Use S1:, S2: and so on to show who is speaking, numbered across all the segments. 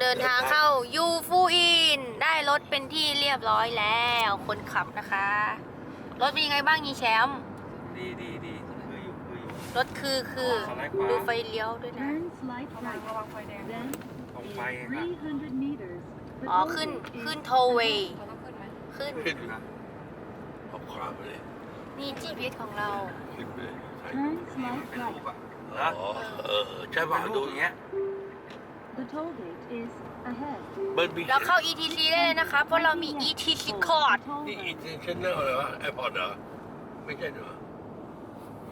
S1: เดินทางเข้ายูฟูอิน ได้รถเป็นที่เรียบร้อยแล้วคนขับนะคะ รถเป็นยังไงบ้างยีแชมป์
S2: ดีดีดีคืออยู่คืออยู่
S1: รถคือคือ
S2: สไลด์ขวา
S1: ดูไฟเลี้ยวด้วยนะ
S3: Turn slight right. Then
S2: ตรง
S3: in
S2: ไปครับ
S3: 300 meters. the
S1: อ๋อ
S3: toll
S1: ขึ้น
S3: gate is
S1: ขึ้นโทเวย์ขึ้น
S4: ขึ้นนะขอบความไปเลย
S1: นี่ GPS ของเรา
S4: ขึ้นไปเลยใช่
S3: Turn slight
S2: เป็นรูป
S3: right.
S2: อะ
S4: อ๋อเออใช่
S2: เป็
S4: ป่ะ
S2: นรู
S4: ดู
S2: ปอย่างเงี้ย
S3: The toll gate is ahead.
S4: เบิร์ดบี
S1: เราเข้า ETC ได้เลยนะคะ เพราะเรามี ETC card
S3: Toll
S4: นี่
S3: right.
S4: อินเตอร์เนชั่นแนลอะไรวะแอร์พอร์ตเหรอ ไม่ใช่เหรอ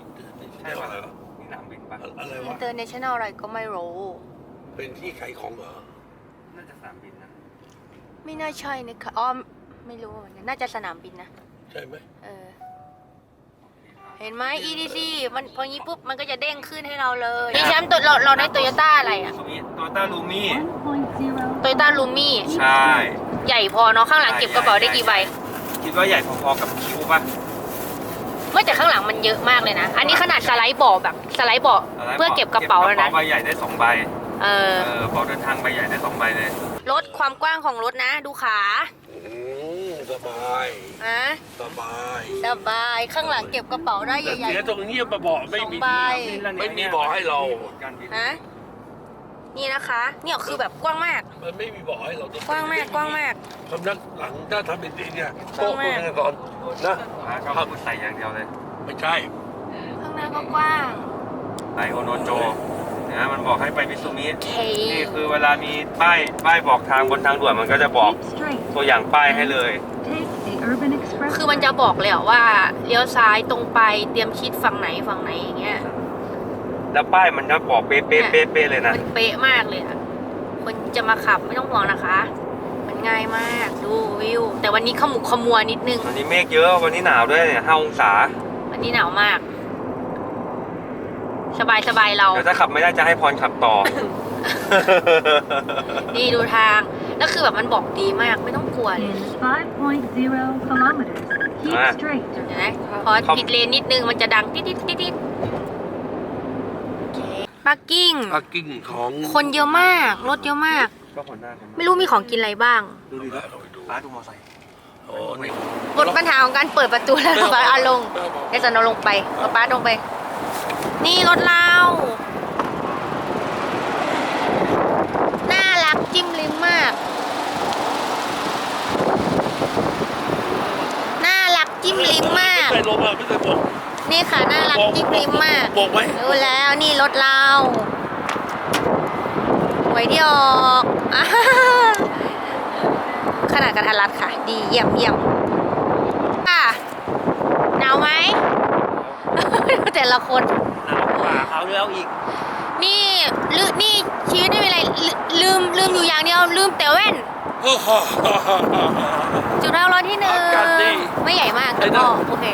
S4: อินเตอร์เนชั่นแน
S2: ใช่
S4: ล
S2: ป่ะ
S4: อะไรวะ
S2: นี่หนังบินป่ะ
S4: อะไรวะ
S1: International อะไรก็ไม่รู้
S4: เป็นที่ขายของเหรอ
S2: น่าจะสนามบินนะ
S1: ไม่น่าใช่นะคะอ๋อไม่รู้เหมือนกันน่าจะสนามบินนะ
S4: ใช่ไหม
S1: เออ
S2: โอ เคครับ
S1: เห็นไหม ETC มันพองี้ปุ๊บมันก็จะเด้งขึ้นให้เราเลยนี่แชมป์ตัวเราเราได้โตโยต้าอะไรอะ
S2: ตรงนี้โตต้าลูมี่
S3: 1.0
S1: โตโยต้าลูมี่
S2: ใช่
S1: ใหญ่พอเนาะข้างหลังเก็บกระเป๋าได้กี่ใบ
S2: คิดว่าใหญ่พอๆกับคิวป่ะ
S1: ไม่แต่ข้างหลังมันเยอะมากเลยนะ อันนี้ขนาดสไลด์เบาะแบบสไลด์เบาะ
S2: อะไร
S1: เพื่อเก็บกระเป๋าแล้วนะ
S2: ใบใหญ่ได้สองใบ
S1: เออ
S2: เออเป๋าเดินทางใบใหญ่ได้สองใบเลย
S1: รถความกว้างของรถนะ ดูขา
S4: อืมส บาย
S1: อะ
S4: สบาย
S1: สบายข้างหลังเก็บกระเป๋าได้
S4: แต่
S1: ใหญ่
S4: เสียตรงนี้มาบอกไม่
S1: สอง
S4: มี
S1: ใบ
S4: ไม่มีบอกให้เรา
S1: ๆฮะนี่นะคะเนี่ยคือแบบกว้างมาก
S4: มันไม่มีบอกให้เรา
S1: กว้างมากกว้างมาก
S4: สำนักหลังถ้าทำเป็นดีเนี่ย
S1: กว้า
S4: โต๊ะ
S1: งมาก
S4: คุณก่อนนะ
S2: หาชอบคุณใส่อย่างเดียวเลย
S4: ไม่ใช่
S1: ข้างหน้าก็กว้าง
S2: ไอโอโนโจ นะมันบอกให้ไปมิซูมิ
S1: เค
S2: นี่คือเวลามีป้ายป้ายบอกทางบนทางด่วนมันก็จะบอก
S3: Keep straight.
S2: ตัวอย่างป้ายให้เลย
S3: Take the urban express.
S1: คือมันจะบอกเลยอะว่าเลี้ยวซ้ายตรงไปเตรียมชิดฝั่งไหนฝั่งไหนอย่างเงี้ย
S2: แล้วป้ายมันจะบอกเป๊ะเป๊ะเป๊ะเป๊ะเลยนะ
S1: มันเป๊ะมากเลยอะคนจะมาขับไม่ต้องห่วงนะคะ มันง่ายมากดูวิว แต่วันนี้ขมุกขมัวนิดนึง
S2: วันนี้เมฆเยอะวันนี้หนาวด้วยเนี่ยห้าองศา
S1: วันนี้หนาวมาก สบายสบายเรา
S2: เดี๋ยวถ้าขับไม่ได้จะให้พรขับต่อ
S1: นี่ดูทาง แล้วคือแบบมันบอกดีมากไม่ต้องกลัวเลย
S3: In 5.0 kilometers. Keep
S2: Ah.
S3: straight.
S1: เห็นไหมพอ
S2: ครับ
S1: ผิดเลนนิดนึงมันจะดังติดติดติดติดปาร์กิ้ง
S4: พาร์กิ้งของ
S1: คนเยอะมาก รถเยอะมาก
S2: ก็คนหน้าคน
S1: ไม่รู้มีของกินอะไรบ้าง
S2: ดูดิ
S4: เราไปดู
S2: ป้าดูมอไซค์
S4: โอ้นี่
S1: หมดปัญหาของการเปิดประตูแล้วป้าเอาลงเดี๋ยวจะนอนลงไปป้าป้าลงไป นี่รถเราน่ารักจิ้มลิ้มมาก น่ารักจิ้มลิ้มมาก
S4: ไม่เคยลงมาไม่เคยบอก
S1: นี่ค่ะน่ารักจิ้มลิ้มมาก
S4: บอกไว้
S1: รู้แล้วนี่รถเราไว้ที่ออกอ่าขนาดกระทัดรัดค่ะ ดีเยี่ยมเยี่ยมค่ะหนาวไหม แต่ละคน
S2: หนา วกว่าเขาแล้วอีก
S1: นี่ลืนี่ชีวิตไม่มีอะไรลืลืมลืมอยู่อย่างเดียวลืมแต่แว่น จุดเท่ารถที่หนึ่ง
S4: อากาศดี
S1: ไม่ใหญ่มาก
S4: ไอ้
S1: แต่
S4: นั่
S1: ก็
S4: น
S1: โอเค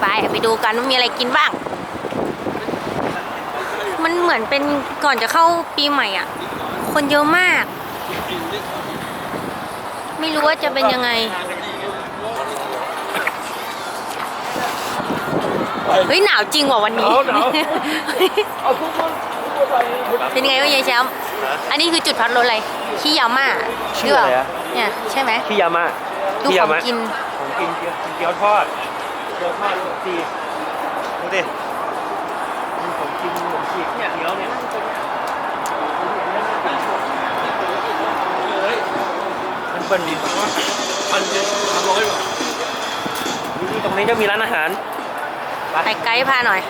S1: ไปไปดูกันว่ามีอะไรกินบ้าง มันเหมือนเป็นก่อนจะเข้าปีใหม่อะ คนเยอะมาก ไม่รู้ว่าจะเป็นยังไง เฮ้ยหนาวจริงว่ะวันนี้
S4: หนาวหนาว เอาทุกคนทุกคนใส่
S1: เป็นไงวะยายแชมป์อันนี้คือจุดพักรถอะไรขี้ยาม่าหรือเปล่า
S2: ชื่ออะไรอะ
S1: เนี่ยใช่ไหม
S2: พี่ยามะ
S1: ดู
S2: พี่
S1: ข
S2: ยา
S1: อง
S2: มะ
S1: กิน
S2: ผมกินเกี๊ยวกินเกี๊ยวทอดเกี๊ยวทอดขนมจีบดูดิมีผมกินขนมจีบเนี่ยเกี๊ยวเนี่ยมันเปิ้ลดิน
S4: พันเจ็ดร้อยบาท
S2: นี่ตรงนี้ก็มีร้านอาหาร
S1: ไปไกด์พาหน่อย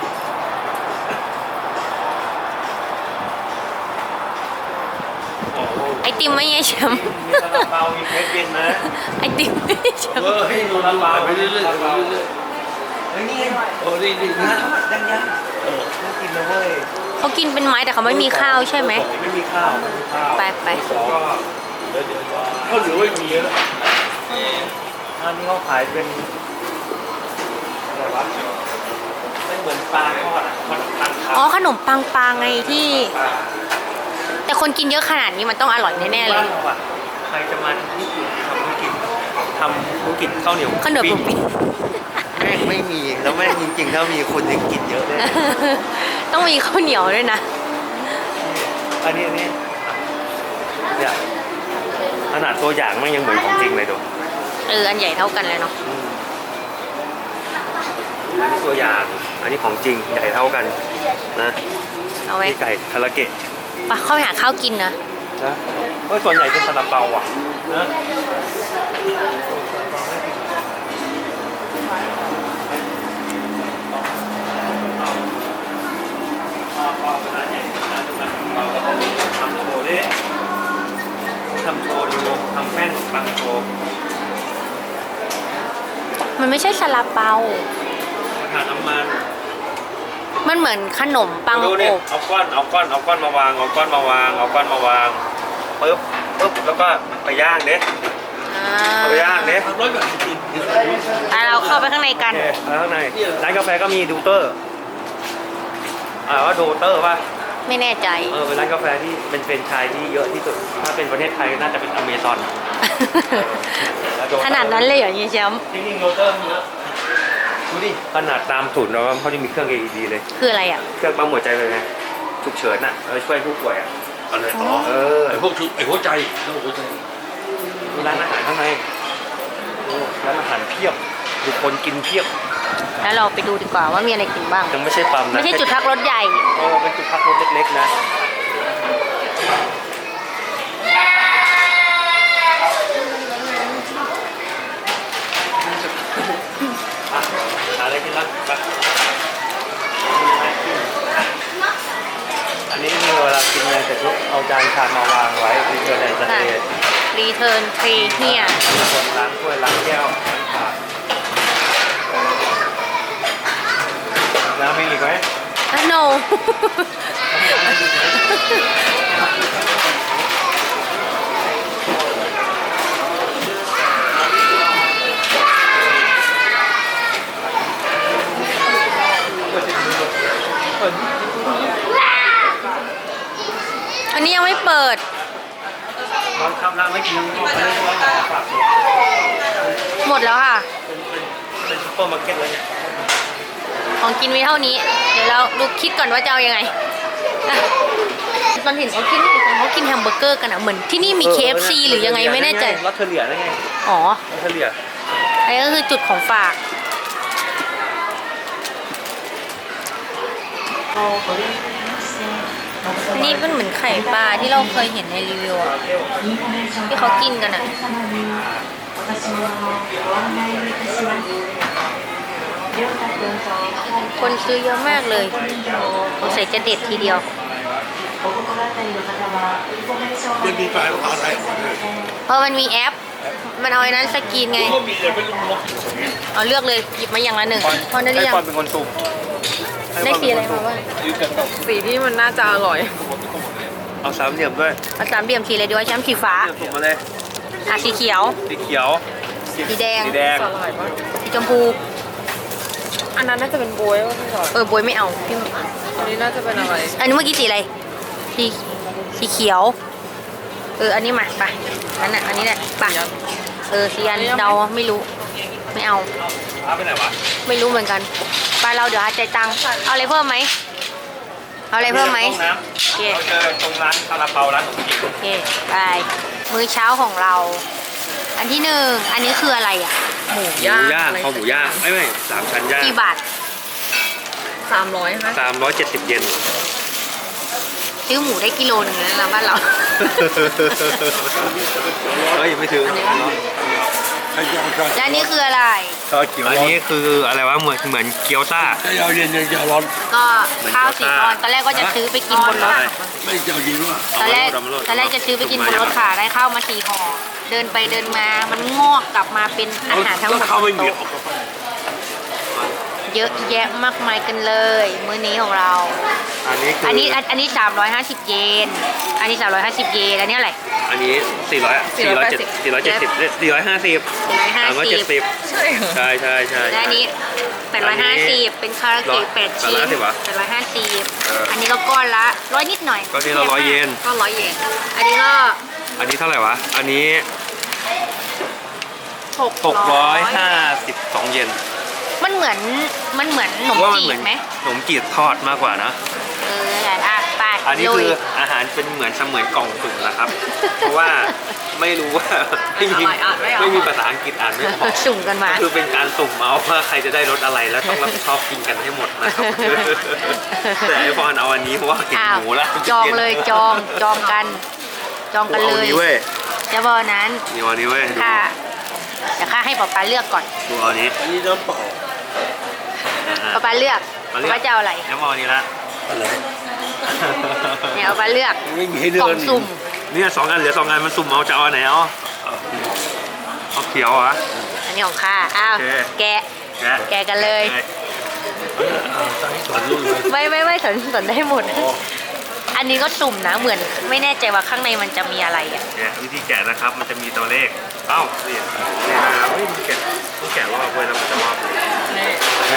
S1: ไอติมไหม่ยายแชมป์
S2: มีซาลาเปามีเค้กเย็นนะ
S1: ไอติมไม่ยายแชม
S4: เอ
S1: ป์
S4: อให้ดูลาไปเรื่อยๆไปเรื่อย
S2: เฮ้ยนี่ไง
S4: ๆโอ้นี่นี่นะ
S2: ยังยังเออน่ากินนะเว้ย
S1: เขากินเป็นไม้แต่เขาไม่มีข้าวใช่ไหม
S2: ไม่มีข้าวไม่มีข้าว
S1: ไปไป
S2: ก็
S4: เขาเหลือไว้มีแล้ว
S2: อันนี้เขาขายเป็นอะไรวะ เป็นเหมือนปลาทอดอะมันปัง
S1: อ๋อขนมปังปางไงที่แต่คนกินเยอะขนาดนี้มันต้องอร่อยแน่ๆเลย
S2: ใครจะมาญี่ปุ่นทำธุรกิจทำธุรกิจข้าวเหนียว
S1: ขนมปังปิ้ง
S5: แม่งไม่มีแล้วแม่งจริงๆถ้ามีคนยังกินเยอะเลย
S1: ต้องมีข้าวเหนียวด้วยนะ
S2: ไปอันนี้อันนี้เนี่ยขนาดตัวอย่างมันยังเหมือนของจริงเลยดู
S1: เออ อันใหญ่เท่ากันเลยเนาะ
S2: อั นนี้ตัวอย่าง อันนี้ของจริงใหญ่เท่ากันนะ
S1: เอาไว้
S2: นี่ไก่คาราเกะ
S1: ปะเข้าไปหาข้าวกินนะ
S2: นะเออส่วนใหญ่เป็นซาลาเปาอะนะทำโชว์ดิทำโชว์ดูทำแป้งขนมปังโชว์
S1: มันไม่ใช่ซาลาเปา
S2: ทานน้ำมัน
S1: มันเหมือนขนมปัง
S2: ดู
S1: อ
S2: เนี่ย
S1: บ
S2: เอาก้อนเอาก้อนเอาก้อนมาวางเอาก้อนมาวางเอาก้อนมาวางปึ๊บปึ๊บแล้วก็ไปย่างเด้
S1: อ่า
S2: เอาไปย่างเด้
S4: ทำร้อยแบบจริง
S1: อะเราเข้าไปข้างในกัน
S2: โอเคแล้วข้างในร้านกาแฟก็มีดูเตอร์อ่าว่าดูเตอร์ป่ะ
S1: ไม่แน่ใจ
S2: เออเป็นร้านกาแฟที่เป็นเฟรนไชส์ที่เยอะที่สุด ถ้าเป็นประเทศไทยน่าจะเป็นอเมซอน
S1: ขนาดนั้นเลยเหรอเฮียแชมป์
S2: จริงๆโรเตอร์มีเยอะ ดูดิขนาดตามสูตรเราเขาจะมีเครื่อง AED เลย
S1: คืออะไรอะ
S2: เครื่องปั๊มหัวใจเลยไงฉุกเฉินอะเออช่วยผู้ป่วยอะ
S4: ๆอะไรอ๋อ
S2: เออ
S4: ไอ้พวกชุดไอ้หัวใจแล้วหัวใจ
S2: มีร้านอาหารข้างในโอ้ร้านอาหารเพียบดูคนกินเพียบ
S1: แล้วเราไปดูดีกว่าว่ามีอะไรกินบ้าง
S2: ยังไม่ใช่ปั๊มนะ
S1: ไม่ใช่จุดพักรถใหญ่
S2: เออเป็นจุดพักรถเล็กๆนะอะหาอะไรกินบ้างไปอันนี้คือ เวลากินอะไรเสร็จปุ๊บเอาจานชามมาวางไว้ที่เจอในสเตจ
S1: รีเทิร์นฟรีเฮีย
S2: คนล้างถ้วยล้างแก้วล้างถาดแล้วมีอีกไหม
S1: อะ no
S2: ลองทำร้านไม่กินก็ไม่ได้ว่าฝาก
S1: หมดแล้วค่ะ
S2: เป็นเป็นเป็นซุปเปอร์มาร์เก็ตเลยเนี่ย
S1: ของกินมีเท่านี้ เดี๋ยวเราดูคิดก่อนว่าจะเอายังไงอะตอนเห็นเขากินเขากินแฮมเบอร์เกอร์กันอะเหมือนที่นี่มี KFC หรือยังไงไม่แน่ใจ
S2: ลอตเทอเรียได้ไง
S1: อ๋อ
S2: ลอตเทอเรีย
S1: อันนี้ก็คือจุดของฝากอั นนี้เป็นเหมือนไข่ปลาที่เราเคยเห็นในรีวิวอะที่เขากินกันอะคนซื้อเยอะมากเลยสงสัยจะเด็ดทีเดียว
S4: ยังมีปลายภาษาไทยหมดเลย
S1: เพราะมันมีแอป มันเอาไอ้นั้นสกรีนไง
S4: ก็มีแต่ไม่รู้นก
S1: เอาเลือกเลยหยิบมาอย่างละหนึ่งพอได้หรือ
S2: ให้
S1: ยัง
S2: ความเป็นคนสุ่ม
S1: ได้สีอะไรมาบ้าง
S4: ยืนกันต้อง
S6: สีที่มันน่าจะอร่อย
S2: เอาสามเหลี่ยมด้วย
S1: เอาสามเหลี่ยมสีอะไรดีวะแชมป์สีฟ้า
S2: เหลี่ยมสุ่มมาเลย
S1: อะสีเขียว
S2: สีเขียว
S1: สีแดง
S2: สีแดง
S6: สลายมาก
S1: สีชมพู
S6: อันนั้นน่าจะเป็นบวยว่าพี่สอน
S1: เออบวยไม่เอาพี่ไม่เอา
S6: อันนี้น่าจะเป็นอะไร
S1: อันนี้เมื่อกี้สีอะไร สีสีเขียว เออ อันนี้มาไปอันน่ะอันนี้แหละไปเออสีอันเดาไม่รู้ ไม่เอา
S2: เอาไปไหนวะ
S1: ไม่รู้เหมือนกันไปเราเดี๋ยวหาใจายตังค์เอาอะไรเพิ่มไหมเอาอะไรเพิ่มไหม
S2: ห้องน้ำ
S1: โอเค
S2: เราเจอตรงร้านซาลาเปาร้านขนมจีน
S1: โอเคไปมื้อเช้าของเรา อันที่หนึ่งอันนี้คืออะไรอะ
S6: หมู
S2: หมู
S6: ย่าง
S2: ย่าง
S6: อะไร
S2: ข้าวหมูย่างไม่ไม่สามชั้นย่าง
S1: กี่บาท
S6: สามร้อยใช่ไหม
S2: สามร้อยเจ็ดสิบเยน
S1: ซื้อหมูได้กิโลหนึงแล้วนะบ้านเรา
S2: เฮ้ยไม่ถึง
S4: ใช้ยาวใช้
S1: และอันนี้คืออะไร
S4: ชาเขียว
S2: อัน
S4: ร้อน
S2: นี้คืออะไรวะเหมือนเหมือนเกี๊ยวซ่า
S4: ใช้ยาวเย็นยังยาวร้อน
S1: ก็ข้าวสีออนตอนแรกก็จะซื้อไปกินบนรถ
S4: ไม่ยาวเย็นว่า
S1: ตอนแรก
S2: เอามาโหลด
S1: ตอนแรกจะซื้อไปกินบนรถค่ะได้ข้าวมาสี่ห่อเดินไปเดินมามันงอกกลับมาเป็นอาหารทั้งหมด
S4: แล้วข้าวไม่มี
S1: บนโต๊ะ เยอะแยะมากมายกันเลย มื้อนี้ของเรา
S2: อันนี้คือ
S1: อั
S2: อั
S1: นนี้อันอันนี้ 350 เยน อันนี้ 350 เยน อันนี้อะไร
S2: อันนี้สี่ร้อยสี่ร้อยเจ็ดสี่ร้อยเจ็ดสิบสี่ร้อยห้าสิบสามร้อยเจ็ดสิบ
S1: 450
S6: ใช่เหรอ
S2: ใช่ใช่ใช่
S1: และอันนี้ 850 เป็นคาราเกะ8ชิ้น
S2: 850เหรอเออ
S1: 850 อันนี้ก็ก้อนละร้อยนิดหน่อย
S2: ก็ที่เราร้อยเยน
S1: ก็ร้อยเยน อันนี้ก็
S2: อันนี้เท่าไหร่วะ อันนี้
S1: 600
S2: หกร้อยห้าสิบสองเยน
S1: มันเหมือนมันเหมือนขนม
S2: ว่ามัน
S1: จี
S2: เหมือน
S1: บไหม
S2: ขนมจีบทอดมากกว่านะ
S1: เอออะไป
S2: ไปอันนี้
S1: ลุ
S2: คื
S1: ย
S2: ออาหารเป็นเหมือนเสมือนกล่องสุ่มนะครับ เพราะว่าไม่รู้ว่าไม่มี
S6: อะไรอ่านไม่ออก
S2: ไม่มีภาษาอังกฤษอ่านไม่ออก
S1: สุ่มกันมา
S2: คือเป็นการสุ่มเอาว่าใครจะได้รสอะไรแล้วต้องรับผิดชอบกินกันให้หมดนะครับแต่ไอพอนเอาอันนี้เพราะว่าเห็น
S1: อ้าว
S2: หมูแล้ว
S1: จองเลยจองจองกัน จองกันเลย
S5: อาเว้ย
S1: จะบอกนั้น
S2: นี่วันนี้เว้ยดู
S1: ค่ะเดี๋ยวข้าให้ป๊าป๊าเลือกก่อน
S2: ดูเอาอันนี้
S4: อันนี้น้ำเปล่า
S2: อะ
S1: ป๊าป๊าเลือก
S2: มาเลือก
S1: ป๊าจะเอาอะไร
S2: แล้วมาอันนี้ละ
S4: อะไร
S1: เนี่ยป๊าป๊าเลือก
S4: ไม่มีให้เลื
S1: ก
S4: อก
S1: ล่องสุ่ม
S2: เนี่ยสองอันเหลือสองอันมันสุ่มเอาจะเอาอันไหนเอาเอาเขียวเหรอะ
S1: อันนี้ของข้าอ้าว
S2: โอเค
S1: แกะ
S2: แกะ
S1: แกะกันเลย
S4: ตั้งสอนลูกเลย
S1: ไม่ไม่ไม่สนสนได้หมด อันนี้ก็สุ่มนะเหมือน ไม่แน่ใจว่าข้างในมันจะมีอะไรอะ
S2: แกะวิธีแกะนะครับ มันจะมีตัวเลขเอ้าเรียนเฮ้ยมันแกะต้องแกะรอบเว้ยแล้วมันจะรอบเลย
S4: แ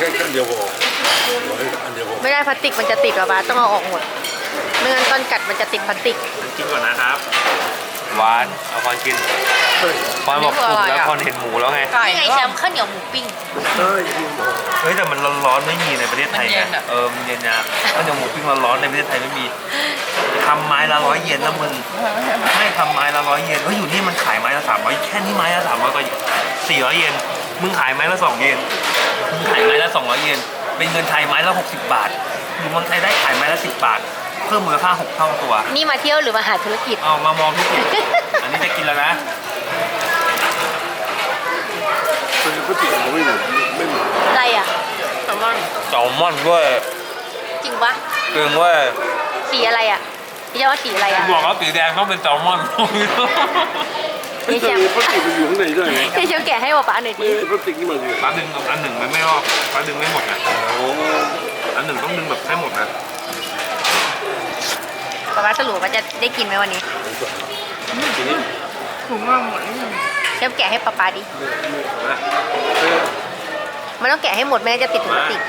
S4: ค่ขั้นเดียวพอร้อยอันเดียวพอ
S1: ไม่ได้พลาสติกมันจะติดป๊าป๊าต้องเอาออกหมดไม่งั้นตอนกัดมันจะติดพลาสติก
S2: กินก่อนนะครับหวานเอาพอนกินพอนบอกสุ่มแล้วพอนเห็นหมูแล้วไง
S6: ไก่
S1: นี่ไง
S6: ก็
S1: แชมป์ข้าวเหนียวหมูปิ้ง
S4: ใช่จริงเหรอ
S2: เฮ้ยแต่มันร้อนๆไม่มีในประเทศไทย
S6: มันเย็น
S2: นะ
S6: อะ
S2: เออมันเย็นนะข้าวเหนียวหมูปิ้งร้อนๆในประเทศไทยไม่มี ทำไม้ละร้อยเยนนะมึงไม่ทำไม้ละร้อยเยนเฮ้ยอยู่นี่มันขายไม้ละสามร้อยแค่นี้ไม้ละสามร้อยก็สี่ร้อยเยนมึงขายไม้ละสองเยนมึงขายไม้ละสองร้อยเยนเป็นเงินไทยไม้ละหกสิบบาทอยู่เมืองไทยได้ขายไม้ละสิบบาท เพิ่มมูลค่าหกเท่าตัว
S1: นี่มาเที่ยวหรือมาหาธุรกิจ
S2: เอามามองทุกอย่างอันนี้จะกินแล้วนะ
S4: เป็นปกติผมไม่เหมือนไม่เหมือน
S1: อะไรอะ
S6: แซลมอน
S2: แซลมอนด้วย
S1: จริงปะ
S2: เกลือว่า
S1: สีอะไรอะ พี่จะว่าสีอะไรอะ
S2: บอกว่าสีแดงต้องเป็นแซลมอน
S4: ไม่
S1: นี่
S4: ใช่
S1: แชมป์
S4: พลาสติกมันอยู่ข้างในด้วยไง
S1: พี่เชมป์แกะให้ป๊าป๊าหน่อย
S4: ไม่
S1: ดิ
S4: ใช่พลาสติกนี่มันอยู่
S2: ป้าดึงอันหนึ่งมันไม่รอบป้าดึงไม่หมดนะ
S4: โอ้
S2: อันหนึ่งต้องดึงแบบให้หมดนะ
S1: ป๊าป๊าสรุปว่าจะได้กินไหมวันนี้
S2: ทีนี้
S6: ถุงว่าหมด
S1: เชมป์แกะให้ป๊าป๊าดิ
S2: นะ
S1: มันต้องแกะให้หมดไม่งั้นจะติดถุงพลาสติก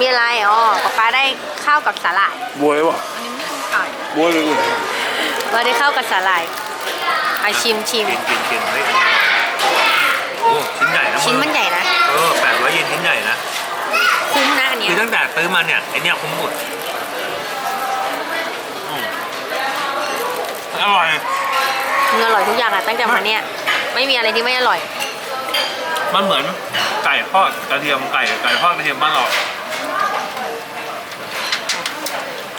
S1: มีอะไรอ๋อป๊าป๊าได้ข้าวกับสาหร่าย
S4: บวยวะ
S6: อันนี้ไม่ใช่ไก่
S4: บวยเลยกู
S1: เราได้ข้าวกับสาหร่ายอาชิมชิม
S2: กินกินกินเฮ้ยโอ้ชิ้นใหญ่นะ
S1: ชิ้นมันใหญ่นะ
S2: เออแปดร้อยเยนชิ้นใหญ่นะ
S1: คุ้มนะอันเนี้
S2: คื
S1: ย
S2: อตั้งแต่ซื้อมาเนี่ยไอเนี่ยคุ้มสุดอืมอร่อย
S1: มันอร่อยทุกอย่างอะตั้งแต่มาเนี่ย ไม่มีอะไรที่ไม่อร่อย
S2: มันเหมือนไก่ทอดกระเทียมไก่ไก่ทอดกระเทียมบ้านเรา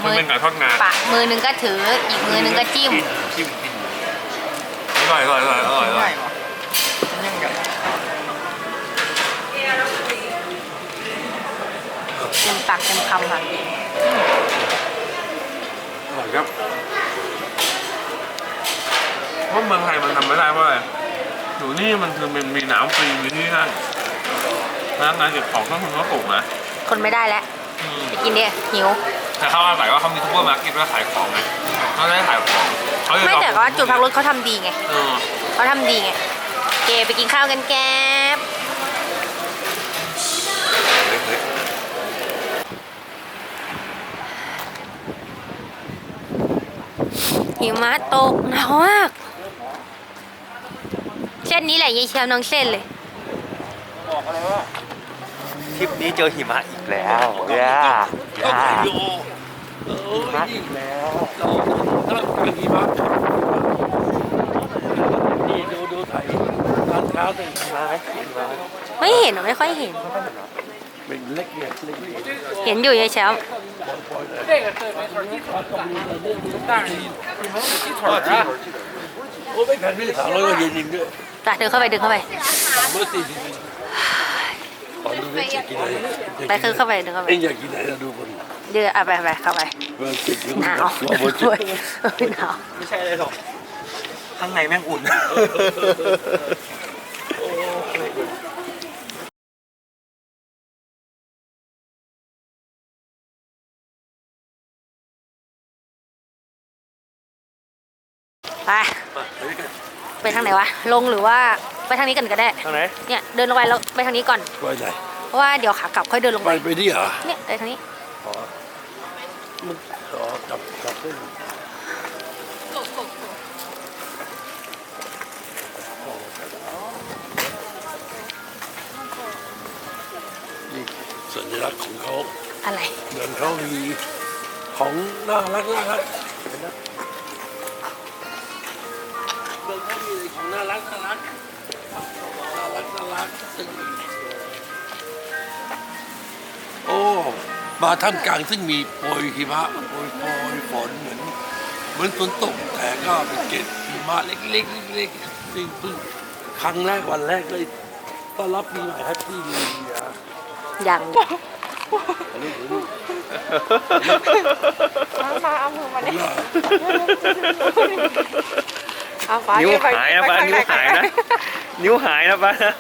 S2: มันเป็นไก่ทอดงา
S1: ปะมือหนึงก็ถืออีกมือหนึงก็จิ้ม
S2: จิ้มจิ้มอร่อยอร่อยอร่อยอร่อยอร่
S6: ให
S2: อ
S6: ญ่
S2: ย
S6: ปะมันยังใหญ่
S1: เต็มปากเต็มคำค่ะ
S4: อร่อยครับ
S2: เพราะเมืองไทยมันทำไม่ได้เพราะอะไรอยู่นี่มันคือมันมีน้ำฟรีมีที่นั่นพนักงานเก็บของต้องคุณก็สูงนะ
S1: คนไม่ได้แล้ว
S2: อืม
S1: ไปกินดิหิว
S2: แต่เขาอาศัยว่าเขามีซุปเปอร์มาร์เก็ตไว้ขายของไงเขาได้ขายของเขาเลย
S1: ไม่แต่
S2: ลอง
S1: ว่าจุดพักรถเขาทำดีไง
S2: เออ
S1: เขาทำดีไงเกไปกินข้าวกันแก๊บ
S2: เฮ้ยเฮ้ย
S1: หิมะตกหนาวมาก เส้นนี้แหละยายเชียวน้องเส้นเลย
S2: ทริปนี้เจอหิมะอีกแล้วย่าย่า
S4: โยเอออีกแล้วถ้าเราเป็นอย่างนี้มั้งนี่ดูดูไทยร้านค้าแต่งร้าน
S1: ไม่เห็นหรอไม่ค่อยเห็น
S4: เป็นเล็กเนี่ยเล็กนี่
S1: เห็นอยู่ยายแชมป์
S4: โอ้ไม่แพงนี่สามร้อยกว่าเยนจริงด้วย
S1: ไปเดินเข้าไปเดินเข้าไป
S4: สามร้อยสี่สิบ ขอดูเล็กจะกินอะไร
S1: ไปคือเข้าไปเดินเข้าไป
S4: เอ็งอยากกินอะไรนะดูคน
S1: เดืออะไปไปเข้าไป
S4: มันติดอยู่
S1: หนาว
S4: หัวบนจุ
S1: โอ้
S4: ด
S1: ยหนาว
S2: ไม่ใช่เลยหรอกข้างในแม่งอุ่น
S1: ไป ไปทางไหนวะ ลงหรือว่าไปทางนี้กันก็ได้
S2: ทางไหน
S1: เนี่ยเดินลงไปแล้วไปทางนี้ก่อน
S4: ไปไหน
S1: เพราะว่าเดี๋ยวขากลับค่อยเดินลง
S4: ไป
S1: ไป
S4: ไปนี่เหรอ
S1: เนี่ยไปทางนี้
S4: มันอ๋อจับจับเส้น
S1: อ
S4: สัญลักษณ์ของเขา
S1: อะไร
S4: เหมือนเขามีของน่ารักน่ารักเห็นไหม กน่ารักน่ารักน่ารักซึ่งโอ้มาท่ามกลางซึ่งมีโปรยหิมะโปรยโปรยฝนเหมือนเหมือนฝนตกแต่ก็เป็นเกล็ดหิมะเล็กๆเล็กๆซึ่งเพิ่งครั้งแรกวันแรกเลยต้อนรับปีใหม่แฮปปี้นิวเยียร์
S1: ยัง
S4: อันนี้ถือลูก
S6: ฟ้าเอามือมาดิ
S4: ว่า
S6: เอาฟ้า
S2: นิ้ว
S6: ไป
S2: หายนะ
S6: ไป
S2: ป้า
S6: ไป
S2: นิ้ว
S6: ไป
S2: หายนะ นิ้วหายนะป้านะ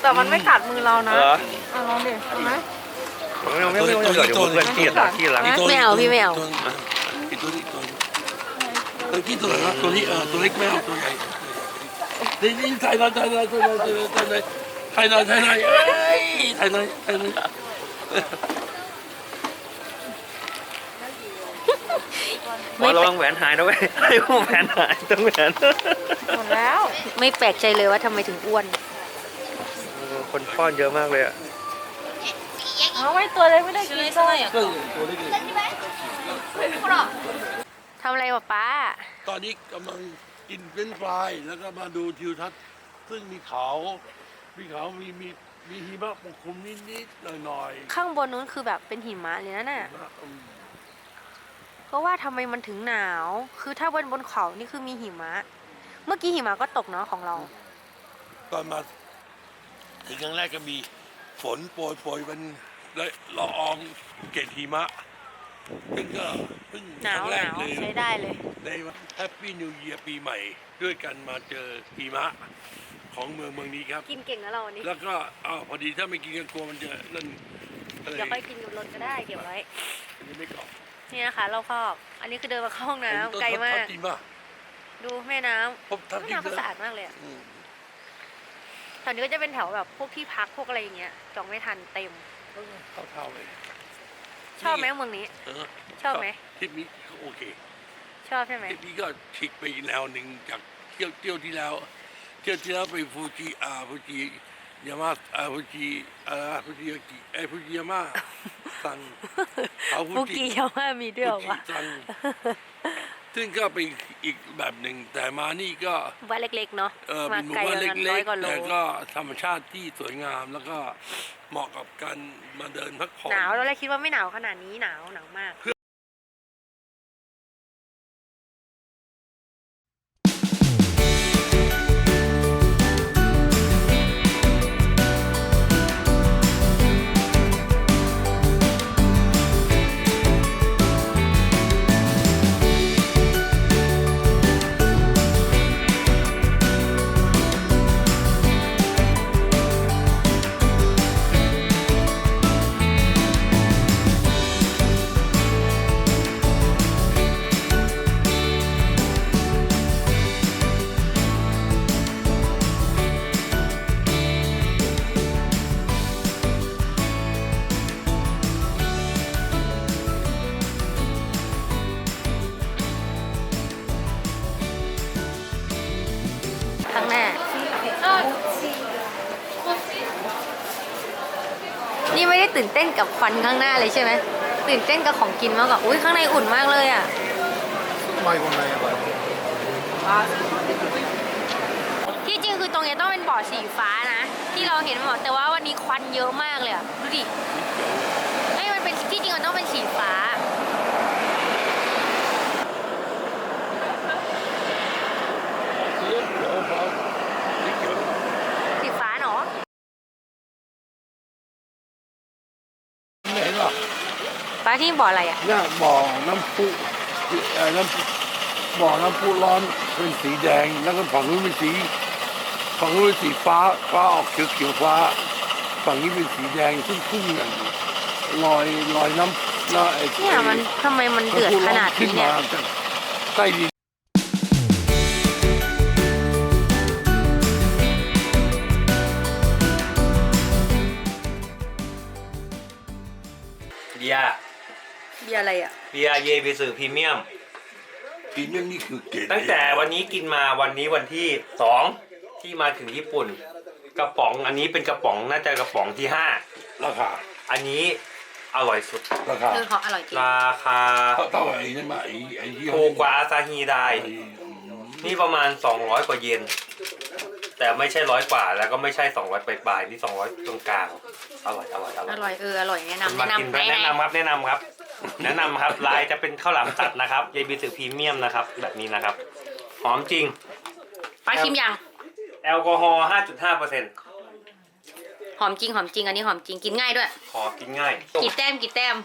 S6: แต่มันไม่กัดมือเรานะ
S2: เหรอ
S6: เอาลองดิเอาไหม
S2: ไม่เอาไม่เอาไม่เอาเดี๋ยวเดี๋ยวเพื่อนเครียดนะที่หลัง
S4: ตัว
S1: ไม่เอาพี่ไม่เอา
S4: ตัวอีกตัวนี้ตัวนี้ตัวที่ตัวไหนนะตัวนี้เออตัวเล็กไม่เอาตัวใหญ่นี่นี่ถ่ายหน่อยถ่ายหน่อยถ่ายหน่อยถ่ายหน่อยถ่ายหน่อยถ่ายหน่อยเอ้ยถ่ายหน่อยถ่ายหน่อย
S2: พอระวังแหวนหายนะเว้ยไอ้พวกแหวนหายต้องแหวน
S6: หมดแล้ว
S1: ไม่แปลกใจเลยว่าทำไมถึงอ้วน
S2: เออคนป้อนเยอะมากเลยอะ
S6: เอาไว้ตัวเล็กไม่ได้กินเลย
S4: ก็ตัวเล็ก
S1: ทำอะไรวะป้า
S4: ตอนนี้กำลังกินเฟรนช์ฟรายแล้วก็มาดูทิวทัศน์ซึ่งมีเขามีเขามีมีมีหิมะปกคลุมนิดๆหน่อย
S1: ข้างบนนู้นคือแบบเป็นหิมะเลยนะน่ะ
S4: ๆนะอืม
S1: ก็ว่าทำไมมันถึงหนาว คือถ้าบนบนเขานี่คือมีหิมะ เมื่อกี้หิมะก็ตกเนาะของเรา
S4: ตอนมาถึงครั้งแรกก็มีฝนโปรยโปรยมันเลยละอองเกล็ดหิมะซึ่งก็เพิ่ง
S1: หนาว
S4: ครั้ง
S1: ห
S4: แรก
S1: นาว
S4: เลย
S1: ใช้ได้เลย
S4: ในแฮปปี้นิว e ย r ปีใหม่ ด้วยกันมาเจอหิมะของเมืองเมืองนี้ครับ
S1: กินเก่งนะเราวันนี้
S4: แล้วก็อ้าวพอดีถ้าไม่กินกันกลัวมันจะนั่นอะไร
S1: เดี๋ยวค่อยกินกับรถก็ได้เก็บไว้
S4: อันนี้ไม่กรอบ
S1: นี่นะคะเราครอบ อันนี้คือเดินมาเข้าห้องน้ำไกลมาก
S4: ทับทิมป่ะ
S1: ดูแม่น้ำ
S4: ผมทับ
S1: แม่
S4: ทิม
S1: น้ำก็
S4: เลย
S1: สะอาดมากเลยอะ
S4: อืม
S1: แถวนี้ก็จะเป็นแถวแบบพวกที่พักพวกอะไรอย่างเงี้ยจองไม่ทันเต็ม
S4: เท่าๆเลย
S1: ชอบไหมเมืองนี้
S4: เออ
S1: ชอบไหม
S4: ทริปนี้ก็โอเค
S1: ชอบใช่ไหม
S4: ทริปนี้ก็ฉีกไปอีกแนวหนึ่งจากเที่ยวเที่ยวที่แล้ว เที่ยวที่แล้วไปฟูจิอาฟูจิ ยามาอาฟูจิอาฟูจิยากิไอยฟูจิยาม่าซังเขาฟู
S1: บุ
S4: จิ
S1: กี้ยาว่ามีด้วยเหรอ
S4: ฟู
S1: วะ
S4: จิซังซึ่งก็เป็นอีกแบบหนึ่ง แต่มานี่ก็
S1: ว่าเล็กๆ เนาะ
S4: เออ
S1: มา
S4: เป็นหมู่
S1: ไกล
S4: บ้าน
S1: ประมาณ
S4: เล็
S1: ร้อย
S4: ก
S1: กว่า
S4: ๆ
S1: โล
S4: แต่ก็ธรรมชาติที่สวยงามแล้วก็เหมาะกับการมาเดินพักผ่อน
S1: หนาวเราเลยคิดว่าไม่หนาวขนาดนี้หนาวหนาวมากข้ นเต้นกับควันข้างหน้าเลยใช่ไหมตื่นเต้นกับของกินมากกว่าอุ้ยข้างในอุ่นมากเลยอะ
S4: ไม่คนไหนอะไร
S1: ที่จริงคือตรงเนี้ยต้องเป็นบ่อสีฟ้านะ ที่เราเห็นหมดแต่ว่าวันนี้ควันเยอะมากเลยอะดูดิไอ้ยมันเป็นที่จริงมันต้องเป็นสีฟ้า
S4: เขียวเขียวฟ้าสีเขียว
S1: สีฟ้าเนาะ
S4: ไม่เห็นหรอ
S1: ฟ้า ที่บ่ออะไรอะ
S4: เนี่ยบ่อน้ำพุเอ่อน้ำพุบ่อน้ำพุร้อนเป็นสีแดง แล้วก็ฝั่งนู้นเป็นสีฝั่งนู้นเป็นสีฟ้าฟ้าออกเขียวเขียวฟ้า ฝั่งนี้เป็นสีแดงซึ่งพุ่งอย่างลอยลอยน้ำแล้วไอ้
S1: เนี่ยมันทำไมมันเดือดขนาด
S4: ขึ้
S1: นี้เนี่ย
S4: มาจากใต้ดิน
S1: ยร์อะไรอะ
S2: เบียร์เยบิสึพรีเมียม
S4: พรีเมียมนี่คือเกรด
S2: ตั้งแต่วันนี้กินมาวันนี้วันที่สองที่มาถึงญี่ปุ่น กระป๋องอันนี้เป็นกระป๋องน่าจะกระป๋องที่ห้า
S4: ราคา
S2: อันนี้อร่อยสุด
S4: ราคา
S1: เออเขาอร่อยจริง
S2: ราคา
S4: เท่าเท่าไอ้นี่มาไอ้ไอ้ที่
S2: ถูกกว่าอาซาฮีได
S4: ไอ้
S2: นี่ประมาณ 200 กว่าเยนแต่ไม่ใช่ร้อยกว่าแล้วก็ไม่ใช่ 200ปลายๆนี่ 200 ตรงกลางอร่อยอร่อยอร่
S1: อ
S2: อย
S1: ร่อยเอออร่อยแนะนำ
S2: มา
S1: แนะ
S2: กิน
S1: นำ
S2: ด้วย
S1: ไหน
S2: แนะนำครับแนะนำครับ แนะนำครับลายจะเป็นข้าวหลามตัดนะครับยายบีสือพรีเมียมนะครับ แบบนี้นะครับ หอมจริง
S1: ป้าชิมยัง
S2: แอลกอฮอล์5.5เปอร์เซ็นต์
S1: หอมจริงหอมจริงอันนี้หอมจริงกินง่ายด้วย
S2: ขอกินง่าย
S1: กี่แต้มกี่แต้ม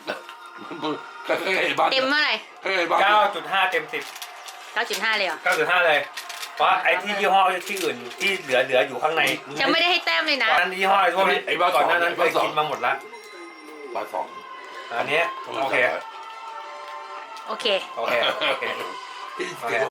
S4: ก็เคยไอ้บ้าน
S1: เต็มเท่าไหร่
S4: เคยไอ้บ้าน
S2: 9.5 เต็ม 10
S1: 9.5 เลยเหรอ
S2: 9.5 เลย เพราะไอ้ที่ยี่ห้อที่อื่นที่เหลือเหลืออยู่ข้างใน
S1: จะไม่ได้ให้แต้มเลยนะ
S2: ตอนนั้นยี่ห้อพวกนี้ไอ้บ้าก่อนหน้านั้นเคยกินมาหมดแล้ว
S4: บ้านสอง
S2: อันเนี้ยโอเค
S1: โอเค
S2: โอเค โอเค
S4: ที่
S2: โอเค
S4: เก็บ